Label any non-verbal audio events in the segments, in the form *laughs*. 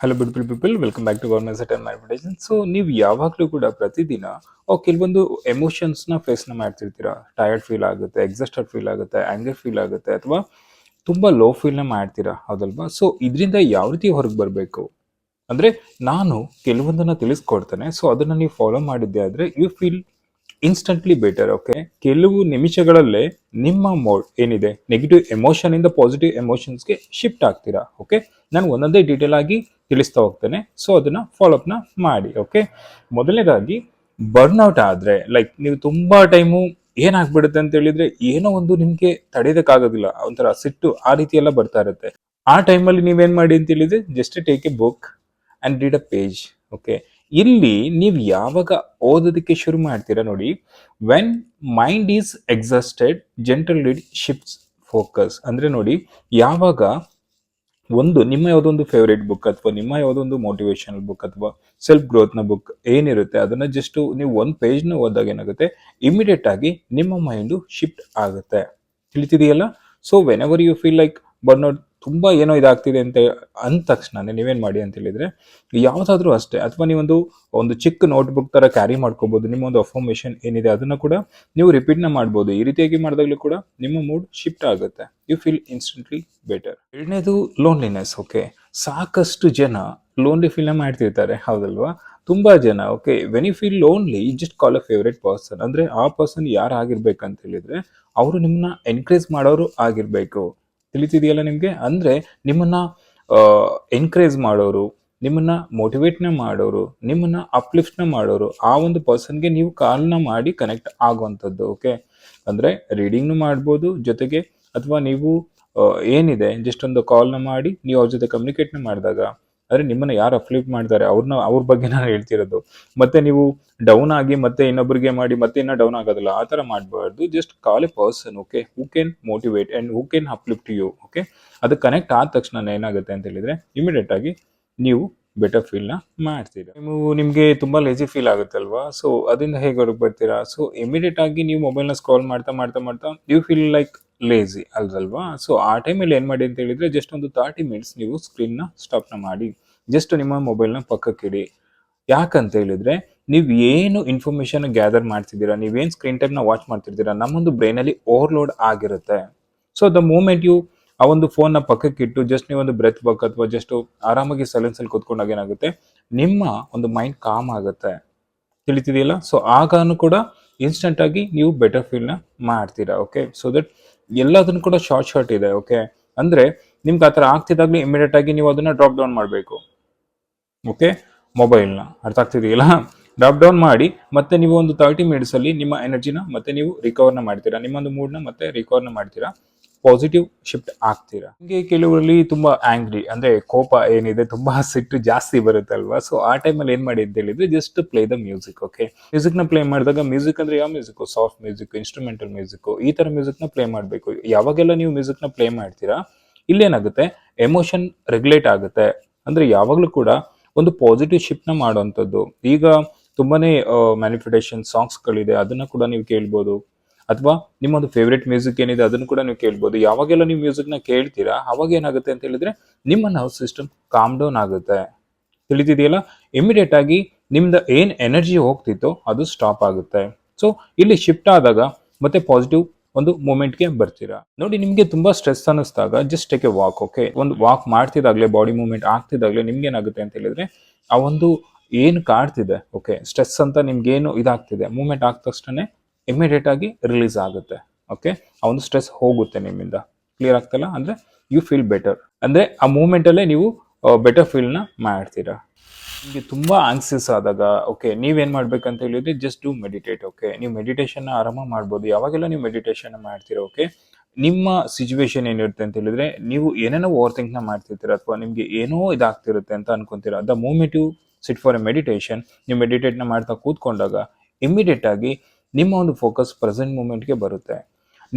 Hello beautiful people welcome back to government set and advertisement so ನೀವು ಯಾವಾಗಲೂ ಕೂಡ ಪ್ರತಿದಿನ ಕೆಲವೊಂದು ಎಮೋಷನ್ಸ್ನ ಫೇಸ್ನ ಮಾಡ್ತಿರ್ತೀರಾ? ಟಯರ್ಡ್ ಫೀಲ್ ಆಗುತ್ತೆ ಎಕ್ಸಾಸ್ಟೆಡ್ ಫೀಲ್ ಆಗುತ್ತೆ ಆ್ಯಂಗರ್ ಫೀಲ್ ಆಗುತ್ತೆ, ಅಥವಾ ತುಂಬ ಲೋ ಫೀಲ್ನ ಮಾಡ್ತೀರಾ? ಹೌದಲ್ವಾ? ಸೊ ಇದರಿಂದ ಯಾವ ರೀತಿ ಹೊರಗೆ ಬರಬೇಕು? ಅಂದರೆ, ನಾನು ಕೆಲವೊಂದನ್ನು ತಿಳಿಸ್ಕೊಡ್ತೇನೆ. ಸೊ ಅದನ್ನು ನೀವು ಫಾಲೋ ಮಾಡಿದ್ದೆ ಆದರೆ you feel instantly better okay ಕೆಲವು ನಿಮಿಷಗಳಲ್ಲೇ ನಿಮ್ಮ ಮೋಡ್ ಏನಿದೆ? ನೆಗೆಟಿವ್ ಎಮೋಷನ್ ಇಂದ ಪಾಸಿಟಿವ್ ಎಮೋಷನ್ಸ್ಗೆ ಶಿಫ್ಟ್ ಆಗ್ತೀರಾ ಓಕೆ ನಾನು ಒಂದೊಂದೇ ಡೀಟೇಲ್ ಆಗಿ ತಿಳಿಸ್ತಾ ಹೋಗ್ತೇನೆ. ಸೊ ಅದನ್ನ ಫಾಲೋ ಅಪ್ನ ಮಾಡಿ ಓಕೆ ಮೊದಲನೇದಾಗಿ ಬರ್ನ್ಔಟ್ ಆದರೆ ಲೈಕ್ ನೀವು ತುಂಬಾ ಟೈಮು ಏನಾಗ್ಬಿಡುತ್ತೆ ಅಂತ ಹೇಳಿದ್ರೆ, ಏನೋ ಒಂದು ನಿಮ್ಗೆ ತಡೆಯೋದಕ್ಕಾಗೋದಿಲ್ಲ. ಒಂಥರ ಸಿಟ್ಟು ಆ ರೀತಿ ಎಲ್ಲ ಬರ್ತಾ ಇರುತ್ತೆ. ಆ ಟೈಮಲ್ಲಿ ನೀವೇನು ಮಾಡಿ ಅಂತ ಹೇಳಿದ್ರೆ just take a book and read a page okay ಇಲ್ಲಿ ನೀವು ಯಾವಾಗ ಓದೋದಕ್ಕೆ ಶುರು ಮಾಡ್ತೀರಾ ನೋಡಿ when mind is exhausted gentle read shifts focus ಅಂದ್ರೆ ನೋಡಿ, ಯಾವಾಗ ಒಂದು ನಿಮ್ಮ ಯಾವುದೊಂದು ಫೇವ್ರೇಟ್ ಬುಕ್ ಅಥವಾ ನಿಮ್ಮ ಯಾವುದೊಂದು ಮೋಟಿವೇಶನಲ್ ಬುಕ್ ಅಥವಾ ಸೆಲ್ಫ್ ಗ್ರೋತ್ನ ಬುಕ್ ಏನಿರುತ್ತೆ, ಅದನ್ನ ಜಸ್ಟ್ ನೀವು ಒಂದು ಪೇಜ್ನ ಓದಿದಾಗ ಏನಾಗುತ್ತೆ? ಇಮಿಡಿಯೇಟ್ ಆಗಿ ನಿಮ್ಮ ಮೈಂಡು ಶಿಫ್ಟ್ ಆಗುತ್ತೆ. ತಿಳಿತಿದೆಯಲ್ಲ? So whenever you feel like burnout ತುಂಬಾ ಏನೋ ಇದಾಗ್ತಿದೆ ಅಂತ ಅಂದ ತಕ್ಷಣ ನೀವೇನು ಮಾಡಿ ಅಂತ ಹೇಳಿದರೆ, ಯಾವುದಾದ್ರೂ ಅಷ್ಟೇ, ಅಥವಾ ನೀವೊಂದು, ಒಂದು ಚಿಕ್ಕ ನೋಟ್ಬುಕ್ ಥರ ಕ್ಯಾರಿ ಮಾಡ್ಕೋಬೋದು ನಿಮ್ಮ ಒಂದು ಅಫಾರ್ಮೇಶನ್ ಏನಿದೆ ಅದನ್ನು ಕೂಡ ನೀವು ರಿಪೀಟ್ನ ಮಾಡ್ಬೋದು. ಈ ರೀತಿಯಾಗಿ ಮಾಡಿದಾಗಲೂ ಕೂಡ ನಿಮ್ಮ ಮೂಡ್ ಶಿಫ್ಟ್ ಆಗುತ್ತೆ. ಯು ಫೀಲ್ ಇನ್ಸ್ಟೆಂಟ್ಲಿ ಬೆಟರ್ ಎರಡನೇದು ಲೋನ್ಲಿನೆಸ್ ಓಕೆ ಸಾಕಷ್ಟು ಜನ ಲೋನ್ಲಿ ಫೀಲ್ನ ಮಾಡ್ತಿರ್ತಾರೆ, ಹೌದಲ್ವಾ? ತುಂಬ ಜನ okay when you feel lonely just call a favourite person ಅಂದರೆ ಆ ಪರ್ಸನ್ ಯಾರು ಆಗಿರ್ಬೇಕಂತ ಹೇಳಿದರೆ, ಅವರು ನಿಮ್ಮನ್ನ ಎನ್ಕರೇಜ್ ಮಾಡೋರು ಆಗಿರ್ಬೇಕು. ತಿಳಿತಿದೆಯಲ್ಲ ನಿಮಗೆ? ಅಂದರೆ ನಿಮ್ಮನ್ನ ಎನ್ಕರೇಜ್ ಮಾಡೋರು, ನಿಮ್ಮನ್ನ ಮೋಟಿವೇಟ್ನ ಮಾಡೋರು, ನಿಮ್ಮನ್ನ ಅಪ್ಲಿಫ್ಟ್ನ ಮಾಡೋರು, ಆ ಒಂದು ಪರ್ಸನ್ಗೆ ನೀವು ಕಾಲ್ನ ಮಾಡಿ ಕನೆಕ್ಟ್ ಆಗುವಂಥದ್ದು ಓಕೆ ಅಂದರೆ ರೀಡಿಂಗ್ನು ಮಾಡ್ಬೋದು, ಜೊತೆಗೆ, ಅಥವಾ ನೀವು ಏನಿದೆ ಜಸ್ಟ್ ಒಂದು ಕಾಲ್ನ ಮಾಡಿ, ನೀವು ಅವ್ರ ಜೊತೆ ಕಮ್ಯುನಿಕೇಟ್ನ ಮಾಡಿದಾಗ ಅಂದ್ರೆ ನಿಮ್ಮನ್ನು ಯಾರು ಅಪ್ಲಿಫ್ಟ್ ಮಾಡ್ತಾರೆ ಅವ್ರನ್ನ ಅವ್ರ ಬಗ್ಗೆ ನಾನು ಹೇಳ್ತಿರೋದು. ಮತ್ತೆ ನೀವು ಡೌನ್ ಆಗಿ ಮತ್ತೆ ಇನ್ನೊಬ್ಬರಿಗೆ ಮಾಡಿ ಮತ್ತೆ ಇನ್ನೂ ಡೌನ್ ಆಗೋದಿಲ್ಲ. ಆ ಥರ ಮಾಡಬಾರ್ದು. Just call a person okay who can motivate and who can uplift you okay ಅದು ಕನೆಕ್ಟ್ ಆದ ತಕ್ಷಣ ಏನಾಗುತ್ತೆ ಅಂತ ಹೇಳಿದರೆ ಇಮಿಡಿಯೇಟ್ ಆಗಿ ನೀವು ಬೆಟರ್ ಫೀಲ್ನ ಮಾಡ್ತೀರಾ. ನೀವು ನಿಮಗೆ ತುಂಬ ಲೇಜಿ ಫೀಲ್ ಆಗುತ್ತಲ್ವಾ ಸೊ ಅದರಿಂದ ಹೇಗೆ ಹೊರಗೆ ಬರ್ತೀರಾ? ಸೊ ಇಮಿಡಿಯೇಟ್ ಆಗಿ ನೀವು ಮೊಬೈಲ್ನ ಸ್ಕ್ರಾಲ್ ಮಾಡ್ತಾ ಮಾಡ್ತಾ ಮಾಡ್ತಾ ಯು ಫೀಲ್ ಲೈಕ್ ಲೇಜಿ ಅಲ್ವಲ್ವಾ ಸೊ ಆ ಟೈಮಲ್ಲಿ ಏನು ಮಾಡಿ ಅಂತ ಹೇಳಿದರೆ ಜಸ್ಟ್ ಒಂದು ತರ್ಟಿ ಮಿನಿಟ್ಸ್ ನೀವು ಸ್ಕ್ರೀನ್ನ ಸ್ಟಾಪ್ನ ಮಾಡಿ. ಜಸ್ಟ್ ನಿಮ್ಮ ಮೊಬೈಲ್ನ ಪಕ್ಕಕ್ಕಿಡಿ ಯಾಕಂತ ಹೇಳಿದರೆ, ನೀವು ಏನು ಇನ್ಫಾರ್ಮೇಷನ್ ಗ್ಯಾದರ್ ಮಾಡ್ತಿದ್ದೀರಾ ನೀವೇನು ಸ್ಕ್ರೀನ್ ಟೈಮ್ನ ವಾಚ್ ಮಾಡ್ತಿರ್ತೀರಾ ನಮ್ಮೊಂದು ಬ್ರೈನಲ್ಲಿ ಓವರ್ಲೋಡ್ ಆಗಿರುತ್ತೆ. ಸೊ ದ ಮೂಮೆಂಟ್ ಯು ಆ ಒಂದು ಫೋನ್ನ ಪಕ್ಕಕ್ಕಿಟ್ಟು ಜಸ್ಟ್ ನೀವೊಂದು ಬ್ರೆತ್ ಬಕ್ ಅಥವಾ ಜಸ್ಟ್ ಆರಾಮಾಗಿ ಸೈಲೆನ್ಸಲ್ಲಿ ಕೂತ್ಕೊಂಡಾಗ ಏನಾಗುತ್ತೆ, ನಿಮ್ಮ ಒಂದು ಮೈಂಡ್ ಕಾಮ್ ಆಗುತ್ತೆ. ತಿಳಿತಿದೆಯಲ್ಲ? ಸೊ ಆಗಾನು ಕೂಡ ಇನ್ಸ್ಟೆಂಟ್ ಆಗಿ ನೀವು ಬೆಟರ್ ಫೀಲ್ನ ಮಾಡ್ತೀರಾ ಓಕೆ ಸೊ ದಟ್ ಎಲ್ಲದನ್ನು ಕೂಡ ಶಾರ್ಟ್ ಶಾರ್ಟ್ ಇದೆ ಓಕೆ ಅಂದ್ರೆ ನಿಮ್ಗೆ ಆ ಥರ ಆಗ್ತಿದ್ದಾಗಲೇ ಇಮಿಡಿಯೇಟ್ ಆಗಿ ನೀವು ಅದನ್ನ ಡ್ರಾಪ್ ಡೌನ್ ಮಾಡಬೇಕು ಓಕೆ ಮೊಬೈಲ್ನ ಅರ್ಥ ಆಗ್ತಿದೆಯಲ್ಲ? ಡ್ರಾಪ್ ಡೌನ್ ಮಾಡಿ ಮತ್ತೆ ನೀವು ಒಂದು ತರ್ಟಿ ಮಿನಿಟ್ಸ್ ಅಲ್ಲಿ ನಿಮ್ಮ ಎನರ್ಜಿನ ಮತ್ತೆ ನೀವು ರಿಕವರ್ನ ಮಾಡ್ತೀರಾ? ನಿಮ್ಮೊಂದು ಮೂಡ್ನ ಮತ್ತೆ ರಿಕವರ್ನ ಮಾಡ್ತೀರಾ? ಪಾಸಿಟಿವ್ ಶಿಫ್ಟ್ ಆಗ್ತೀರಾ? ನಿಮಗೆ ಕೆಲವರಲ್ಲಿ ತುಂಬಾ ಆಂಗ್ರಿ ಅಂದ್ರೆ ಕೋಪ ಏನಿದೆ ತುಂಬಾ ಸಿಟ್ಟು ಜಾಸ್ತಿ ಬರುತ್ತೆ ಅಲ್ವಾ ಸೊ ಆ ಟೈಮಲ್ಲಿ ಏನ್ ಮಾಡಿ ಅಂತ ಹೇಳಿದ್ರೆ just play the music okay ಮ್ಯೂಸಿಕ್ನ play ಮಾಡಿದಾಗ ಮ್ಯೂಸಿಕ್ ಅಂದ್ರೆ ಯಾವ music soft music instrumental music ಈ ತರ ಮ್ಯೂಸಿಕ್ನ ಪ್ಲೇ ಮಾಡಬೇಕು. ಯಾವಾಗೆಲ್ಲ ನೀವು ಮ್ಯೂಸಿಕ್ನ ಪ್ಲೇ ಮಾಡ್ತೀರಾ, ಇಲ್ಲೇನಾಗುತ್ತೆ? ಎಮೋಷನ್ ರೆಗ್ಯುಲೇಟ್ ಆಗುತ್ತೆ. ಅಂದ್ರೆ ಯಾವಾಗಲೂ ಕೂಡ ಒಂದು ಪಾಸಿಟಿವ್ ಶಿಫ್ಟ್ನ ಮಾಡುವಂಥದ್ದು. ಈಗ ತುಂಬಾನೇ ಮ್ಯಾನಿಫೆಡೇಶನ್ ಸಾಂಗ್ಸ್ ಗಳಿದೆ, ಅದನ್ನ ಕೂಡ ನೀವು ಕೇಳ್ಬೋದು. ಅಥವಾ ನಿಮ್ಮೊಂದು ಫೇವ್ರೆಟ್ ಮ್ಯೂಸಿಕ್ ಏನಿದೆ ಅದನ್ನು ಕೂಡ ನೀವು ಕೇಳ್ಬೋದು. ಯಾವಾಗೆಲ್ಲ ನೀವು ಮ್ಯೂಸಿಕ್ನ ಕೇಳ್ತೀರಾ, ಅವಾಗ ಏನಾಗುತ್ತೆ ಅಂತ ಹೇಳಿದ್ರೆ ನಿಮ್ಮ ನರ್ವ್ ಸಿಸ್ಟಮ್ ಕಾಮ್ ಡೌನ್ ಆಗುತ್ತೆ. ತಿಳಿದಿದೆಯಲ್ಲ? ಇಮಿಡಿಯೇಟ್ ಆಗಿ ನಿಮ್ದು ಏನ್ ಎನರ್ಜಿ ಹೋಗ್ತಿತ್ತೋ ಅದು ಸ್ಟಾಪ್ ಆಗುತ್ತೆ. ಸೊ ಇಲ್ಲಿ ಶಿಫ್ಟ್ ಆದಾಗ ಮತ್ತೆ ಪಾಸಿಟಿವ್ ಒಂದು ಮೂಮೆಂಟ್ಗೆ ಬರ್ತೀರಾ. ನೋಡಿ, ನಿಮಗೆ ತುಂಬಾ stress ಅನ್ನಿಸ್ದಾಗ just take a walk okay ಒಂದು ವಾಕ್ ಮಾಡ್ತಿದ್ದಾಗಲೇ ಬಾಡಿ ಮೂವ್ಮೆಂಟ್ ಆಗ್ತಿದ್ದಾಗಲೇ ನಿಮ್ಗೆ ಏನಾಗುತ್ತೆ ಅಂತ ಹೇಳಿದ್ರೆ, ಆ ಒಂದು ಏನು ಕಾಡ್ತಿದೆ ಓಕೆ ಸ್ಟ್ರೆಸ್ ಅಂತ ನಿಮ್ಗೇನು ಇದಾಗ್ತಿದೆ. ಮೂವ್ಮೆಂಟ್ ಆದ ತಕ್ಷಣ ಇಮಿಡಿಯೇಟ್ ಆಗಿ ರಿಲೀಸ್ ಆಗುತ್ತೆ. ಓಕೆ ಆ ಒಂದು ಸ್ಟ್ರೆಸ್ ಹೋಗುತ್ತೆ ನಿಮ್ಮಿಂದ. ಕ್ಲಿಯರ್ ಆಗ್ತಲ್ಲ? ಅಂದ್ರೆ ಯು ಫೀಲ್ ಬೆಟರ್ ಅಂದ್ರೆ ಆ ಮೂಮೆಂಟ್ ಅಲ್ಲೇ ನೀವು ಬೆಟರ್ ಫೀಲ್ನ ಮಾಡ್ತೀರಾ. ನಿಮಗೆ ತುಂಬಾ ಆನ್ಸಿಯಸ್ ಆದಾಗ ಓಕೆ ನೀವೇನ್ ಮಾಡ್ಬೇಕಂತ ಹೇಳಿದ್ರೆ ಜಸ್ಟ್ ಡೂ ಮೆಡಿಟೇಟ್ ಓಕೆ ನೀವು ಮೆಡಿಟೇಷನ್ ಆರಾಮ ಮಾಡ್ಬೋದು. ಯಾವಾಗೆಲ್ಲ ನೀವು ಮೆಡಿಟೇಷನ್ ಮಾಡ್ತೀರಾ ಓಕೆ ನಿಮ್ಮ ಸಿಚುವೇಶನ್ ಏನಿರುತ್ತೆ ಅಂತ ಹೇಳಿದ್ರೆ, ನೀವು ಏನೇನೋ ಓವರ್ ಥಿಂಕ್ನ ಮಾಡ್ತಿರ್ತೀರ ಅಥವಾ ನಿಮ್ಗೆ ಏನೋ ಇದಾಗ್ತಿರುತ್ತೆ ಅಂತ ಅನ್ಕೊಂತೀರಾ. The moment you sit for a meditation ನೀವು ಮೆಡಿಟೇಟ್ನ ಮಾಡ್ತಾ ಕೂತ್ಕೊಂಡಾಗ ಇಮಿಡಿಯೇಟ್ ಆಗಿ ನಿಮ್ಮ ಒಂದು ಫೋಕಸ್ ಪ್ರೆಸೆಂಟ್ ಮೂಮೆಂಟ್ಗೆ ಬರುತ್ತೆ.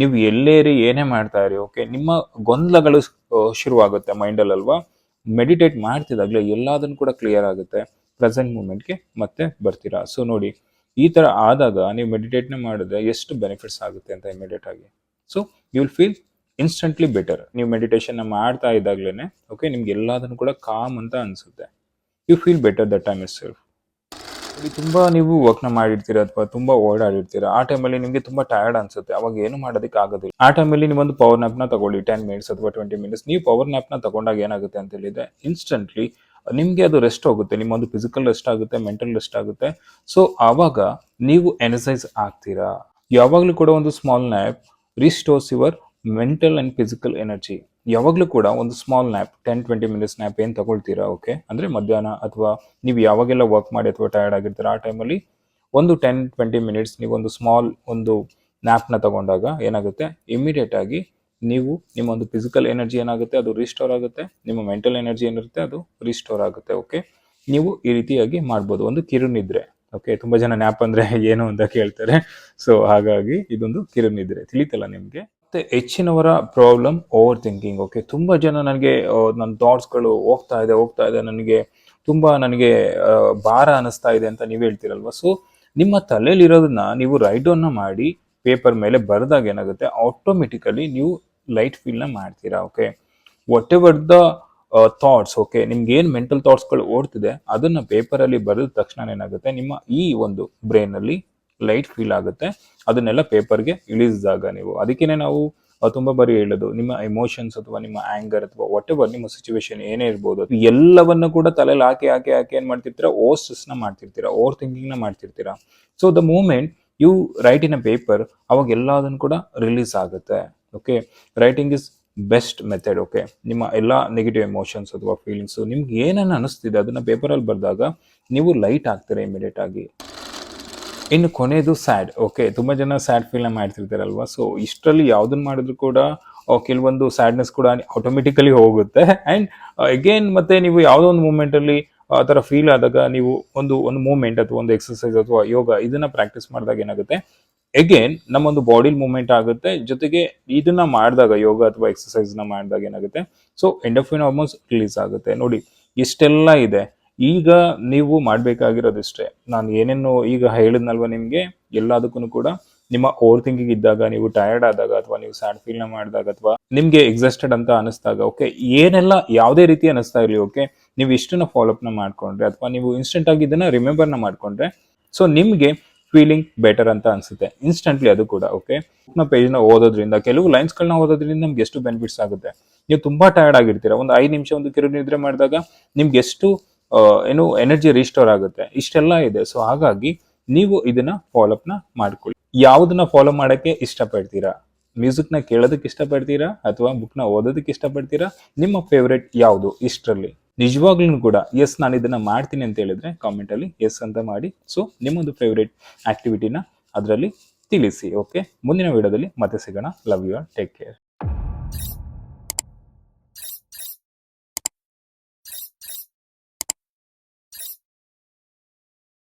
ನೀವು ಎಲ್ಲೇರಿ ಏನೇ ಮಾಡ್ತಾ ಇರಿ ಓಕೆ ನಿಮ್ಮ ಗೊಂದಲಗಳು ಶುರುವಾಗುತ್ತೆ ಮೈಂಡಲ್ಲಿ ಅಲ್ವಾ? ಮೆಡಿಟೇಟ್ ಮಾಡ್ತಿದ್ದಾಗಲೇ ಎಲ್ಲದನ್ನು ಕೂಡ ಕ್ಲಿಯರ್ ಆಗುತ್ತೆ. ಪ್ರೆಸೆಂಟ್ ಮೂಮೆಂಟ್ಗೆ ಮತ್ತೆ ಬರ್ತೀರಾ? ಸೊ ನೋಡಿ, ಈ ತರ ಆದಾಗ ನೀವು ಮೆಡಿಟೇಟ್ನ ಮಾಡಿದ್ರೆ ಎಷ್ಟು ಬೆನಿಫಿಟ್ಸ್ ಆಗುತ್ತೆ ಅಂತ ಇಮಿಡಿಯೇಟ್ ಆಗಿ. So you will feel instantly better ನೀವು ಮೆಡಿಟೇಷನ್ನ ಮಾಡ್ತಾ ಇದ್ದಾಗಲೇ ಓಕೆ ನಿಮ್ಗೆ ಎಲ್ಲದನ್ನು ಕೂಡ ಕಾಮ್ ಅಂತ ಅನ್ಸುತ್ತೆ. You feel better that time is self ತುಂಬಾ ನೀವು ವರ್ಕ್ನ ಮಾಡಿರ್ತೀರ ಅಥವಾ ತುಂಬಾ ಓಡಾಡಿರ್ತೀರ, ಆ ಟೈಮಲ್ಲಿ ನಿಮಗೆ ತುಂಬಾ ಟಯರ್ಡ್ ಅನ್ಸುತ್ತೆ. ಅವಾಗ ಏನು ಮಾಡೋದಕ್ಕೆ ಆಗೋದಿಲ್ಲ. ಆ ಟೈಮಲ್ಲಿ ನೀವೊಂದು ಪವರ್ನ ತಗೊಳ್ಳಿ ಟೆನ್ ಮಿನಿಟ್ಸ್ ಅಥವಾ ಟ್ವೆಂಟಿ ಮಿನಿಟ್ಸ್ ನೀವು ಪವರ್ನ ತಗೊಂಡಾಗ ಏನಾಗುತ್ತೆ ಅಂತ ಹೇಳಿದ್ರೆ ಇನ್ಸ್ಟಂಟ್ಲಿ ನಿಮಗೆ ಅದು ರೆಸ್ಟ್ ಹೋಗುತ್ತೆ. ನಿಮ್ಮೊಂದು ಫಿಸಿಕಲ್ ರೆಸ್ಟ್ ಆಗುತ್ತೆ ಮೆಂಟಲ್ ರೆಸ್ಟ್ ಆಗುತ್ತೆ. ಸೊ ಆವಾಗ ನೀವು ಎನರ್ಸೈಸ್ ಆಗ್ತೀರಾ. ಯಾವಾಗಲೂ ಕೂಡ ಒಂದು small nap restores your mental and physical energy ಯಾವಾಗಲೂ ಕೂಡ ಒಂದು small nap ten twenty minutes nap ಏನು ತಗೊಳ್ತೀರಾ? ಓಕೆ ಅಂದರೆ ಮಧ್ಯಾಹ್ನ ಅಥವಾ ನೀವು ಯಾವಾಗೆಲ್ಲ ವರ್ಕ್ ಮಾಡಿ ಅಥವಾ ಟಯರ್ಡ್ ಆಗಿರ್ತೀರ, ಆ ಟೈಮಲ್ಲಿ ಒಂದು ಟೆನ್ ಟ್ವೆಂಟಿ ಮಿನಿಟ್ಸ್ ನೀವು ಒಂದು ಸ್ಮಾಲ್ ಒಂದು ನ್ಯಾಪ್ನ ತಗೊಂಡಾಗ ಏನಾಗುತ್ತೆ? ಇಮಿಡಿಯೇಟ್ ಆಗಿ ನೀವು ನಿಮ್ಮ ಒಂದು ಫಿಸಿಕಲ್ ಎನರ್ಜಿ ಏನಾಗುತ್ತೆ? ಅದು ರಿಸ್ಟೋರ್ ಆಗುತ್ತೆ. ನಿಮ್ಮ ಮೆಂಟಲ್ ಎನರ್ಜಿ ಏನಿರುತ್ತೆ? ಅದು ರಿಸ್ಟೋರ್ ಆಗುತ್ತೆ. ಓಕೆ ನೀವು ಈ ರೀತಿಯಾಗಿ ಮಾಡ್ಬೋದು. ಒಂದು ಕಿರುನಿದ್ರೆ. ಓಕೆ ತುಂಬಾ ಜನ ನ್ಯಾಪ್ ಅಂದ್ರೆ *laughs* ಏನು ಅಂತ ಕೇಳ್ತಾರೆ. ಸೊ ಹಾಗಾಗಿ ಇದೊಂದು ಕಿರುನಿದ್ರೆ. ತಿಳಿತಲ್ಲ ನಿಮಗೆ? ಮತ್ತೆ ಹೆಚ್ಚಿನವರ ಪ್ರಾಬ್ಲಮ್ ಓವರ್ ಥಿಂಕಿಂಗ್ ಓಕೆ ತುಂಬ ಜನ ನನಗೆ ನನ್ನ ಥಾಟ್ಸ್ಗಳು ಹೋಗ್ತಾ ಇದೆ ಹೋಗ್ತಾ ಇದೆ. ನನಗೆ ತುಂಬ ನನಗೆ ಭಾರ ಅನ್ನಿಸ್ತಾ ಇದೆ ಅಂತ ನೀವು ಹೇಳ್ತೀರಲ್ವ? ಸೊ ನಿಮ್ಮ ತಲೆಯಲ್ಲಿರೋದನ್ನ ನೀವು ರೈಟ್ ಮಾಡಿ ಪೇಪರ್ ಮೇಲೆ ಬರೆದಾಗ ಏನಾಗುತ್ತೆ? ಆಟೋಮೆಟಿಕಲಿ ನೀವು ಲೈಟ್ ಫೀಲ್ನ ಮಾಡ್ತೀರಾ okay whatever the thoughts okay ನಿಮ್ಗೆ ಏನು ಮೆಂಟಲ್ ಥಾಟ್ಸ್ಗಳು ಓಡ್ತಿದೆ, ಅದನ್ನು ಪೇಪರಲ್ಲಿ ಬರೆದ ತಕ್ಷಣ ಏನಾಗುತ್ತೆ? ನಿಮ್ಮ ಈ ಒಂದು ಬ್ರೈನಲ್ಲಿ ಲೈಟ್ ಫೀಲ್ ಆಗುತ್ತೆ. ಅದನ್ನೆಲ್ಲ ಪೇಪರ್ಗೆ ಇಳಿಸಿದಾಗ ನೀವು. ಅದಕ್ಕೇನೆ ನಾವು ತುಂಬ ಬಾರಿ ಹೇಳೋದು, ನಿಮ್ಮ ಎಮೋಷನ್ಸ್ ಅಥವಾ ನಿಮ್ಮ ಆಂಗರ್ ಅಥವಾ ವಾಟ್ ಎವರ್ ನಿಮ್ಮ ಸಿಚುವೇಶನ್ ಏನೇ ಇರ್ಬೋದು, ಎಲ್ಲವನ್ನು ಕೂಡ ತಲೆಯಲ್ಲಿ ಹಾಕಿ ಹಾಕಿ ಹಾಕಿ ಏನು ಮಾಡ್ತಿರ್ತೀರಾ? ಓವರ್ನ ಮಾಡ್ತಿರ್ತೀರಾ ಓವರ್ ಥಿಂಕಿಂಗ್ನ ಮಾಡ್ತಿರ್ತೀರಾ. So the moment you write in a paper ಅವಾಗ ಎಲ್ಲದನ್ನು ಕೂಡ ರಿಲೀಸ್ ಆಗುತ್ತೆ. Okay writing is best method okay ನಿಮ್ಮ ಎಲ್ಲ ನೆಗೆಟಿವ್ ಎಮೋಷನ್ಸ್ ಅಥವಾ ಫೀಲಿಂಗ್ಸು ನಿಮ್ಗೆ ಏನನ್ನ ಅನಿಸ್ತಿದೆ, ಅದನ್ನು ಪೇಪರಲ್ಲಿ ಬರೆದಾಗ, ನೀವು ಲೈಟ್ ಆಗ್ತೀರಾ ಇಮಿಡಿಯೇಟ್ ಆಗಿ. ಇನ್ನು ಕೊನೆಯದು ಸ್ಯಾಡ್ ಓಕೆ ತುಂಬಾ ಜನ ಸ್ಯಾಡ್ ಫೀಲ್ ಮಾಡ್ತಿರ್ತಾರಲ್ವಾ? ಸೊ ಇಷ್ಟರಲ್ಲಿ ಯಾವ್ದನ್ನ ಮಾಡಿದ್ರು ಕೂಡ ಆ, ಕೆಲವೊಂದು ಸ್ಯಾಡ್ನೆಸ್ ಕೂಡ ಆಟೋಮೆಟಿಕಲಿ ಹೋಗುತ್ತೆ. ಅಂಡ್ ಅಗೇನ್ ಮತ್ತೆ ನೀವು ಯಾವುದೋ ಒಂದು ಮೂಮೆಂಟ್ ಅಲ್ಲಿ ಆ ಥರ ಫೀಲ್ ಆದಾಗ ನೀವು ಒಂದು ಒಂದು ಮೂಮೆಂಟ್ ಅಥವಾ ಒಂದು ಎಕ್ಸಸೈಸ್ ಅಥವಾ ಯೋಗ ಇದನ್ನ ಪ್ರಾಕ್ಟೀಸ್ ಮಾಡಿದಾಗ ಏನಾಗುತ್ತೆ? ಅಗೇನ್ ನಮ್ಮೊಂದು ಬಾಡಿಲಿ ಮೂವ್ಮೆಂಟ್ ಆಗುತ್ತೆ. ಜೊತೆಗೆ ಇದನ್ನ ಮಾಡಿದಾಗ ಯೋಗ ಅಥವಾ ಎಕ್ಸಸೈಸ್ನ ಮಾಡಿದಾಗ ಏನಾಗುತ್ತೆ? ಸೊ ಎಂಡೋಫಿನ್ ಹಾರ್ಮೋನ್ಸ್ ರಿಲೀಸ್ ಆಗುತ್ತೆ. ನೋಡಿ ಇಷ್ಟೆಲ್ಲ ಇದೆ. ಈಗ ನೀವು ಮಾಡಬೇಕಾಗಿರೋದಿಷ್ಟೇ. ನಾನು ಏನೇನು ಈಗ ಹೇಳಿದ್ನಲ್ವ ನಿಮಗೆ? ಎಲ್ಲದಕ್ಕೂ ಕೂಡ ನಿಮ್ಮ ಓವರ್ ಥಿಂಕಿಂಗ್ ಇದ್ದಾಗ, ನೀವು ಟಯರ್ಡ್ ಆದಾಗ ಅಥವಾ ನೀವು ಸ್ಯಾಡ್ ಫೀಲ್ನ ಮಾಡಿದಾಗ ಅಥವಾ ನಿಮ್ಗೆ ಎಕ್ಸಾಸ್ಟೆಡ್ ಅಂತ ಅನಿಸ್ದಾಗ ಓಕೆ ಏನೆಲ್ಲ ಯಾವುದೇ ರೀತಿ ಅನಿಸ್ತಾ ಇರಲಿ ಓಕೆ ನೀವು ಇಷ್ಟನ್ನ ಫಾಲೋ ಅಪ್ನ ಮಾಡ್ಕೊಂಡ್ರೆ ಅಥವಾ ನೀವು ಇನ್ಸ್ಟೆಂಟ್ ಆಗಿ ಇದನ್ನ ರಿಮೆಂಬರ್ನ ಮಾಡ್ಕೊಂಡ್ರೆ ಸೊ ನಿಮಗೆ ಫೀಲಿಂಗ್ ಬೆಟರ್ ಅಂತ ಅನ್ಸುತ್ತೆ. ಇನ್ಸ್ಟೆಂಟ್ಲಿ ಅದು ಕೂಡ ಓಕೆ ನಮ್ಮ ಪೇಜ್ನ ಓದೋದ್ರಿಂದ, ಕೆಲವು ಲೈನ್ಸ್ಗಳನ್ನ ಓದೋದ್ರಿಂದ ನಮ್ಗೆ ಎಷ್ಟು ಬೆನಿಫಿಟ್ಸ್ ಆಗುತ್ತೆ? ನೀವು ತುಂಬಾ ಟಯರ್ಡ್ ಆಗಿರ್ತೀರಾ. ಒಂದು ಐದು ನಿಮಿಷ, ಒಂದು ಕಿರು ನಿದ್ರೆ ಮಾಡಿದಾಗ ನಿಮ್ಗೆ ಎಷ್ಟು ಏನು ಎನರ್ಜಿ ರಿಸ್ಟೋರ್ ಆಗುತ್ತೆ. ಇಷ್ಟೆಲ್ಲ ಇದೆ. ಸೊ ಹಾಗಾಗಿ ನೀವು ಇದನ್ನ ಫಾಲೋ ಅಪ್ನ ಮಾಡ್ಕೊಳ್ಳಿ. ಯಾವ್ದನ್ನ ಫಾಲೋ ಮಾಡೋಕ್ಕೆ ಇಷ್ಟಪಡ್ತೀರಾ? ನ ಕೇಳೋದಕ್ಕೆ ಇಷ್ಟಪಡ್ತೀರಾ? ಅಥವಾ ಬುಕ್ನ ಓದೋದಕ್ಕೆ ಇಷ್ಟಪಡ್ತೀರಾ? ನಿಮ್ಮ ಫೇವ್ರೇಟ್ ಯಾವುದು ಇಷ್ಟರಲ್ಲಿ? ನಿಜವಾಗ್ಲೂ ಕೂಡ ಎಸ್ ನಾನು ಇದನ್ನ ಮಾಡ್ತೀನಿ ಅಂತ ಹೇಳಿದ್ರೆ ಕಾಮೆಂಟ್ ಅಲ್ಲಿ ಎಸ್ ಅಂತ ಮಾಡಿ. ಸೊ ನಿಮ್ಮೊಂದು ಫೇವ್ರೇಟ್ ಆಕ್ಟಿವಿಟಿನ ಅದರಲ್ಲಿ ತಿಳಿಸಿ ಓಕೆ ಮುಂದಿನ ವಿಡಿಯೋದಲ್ಲಿ ಮತ್ತೆ ಸಿಗೋಣ. Love you take care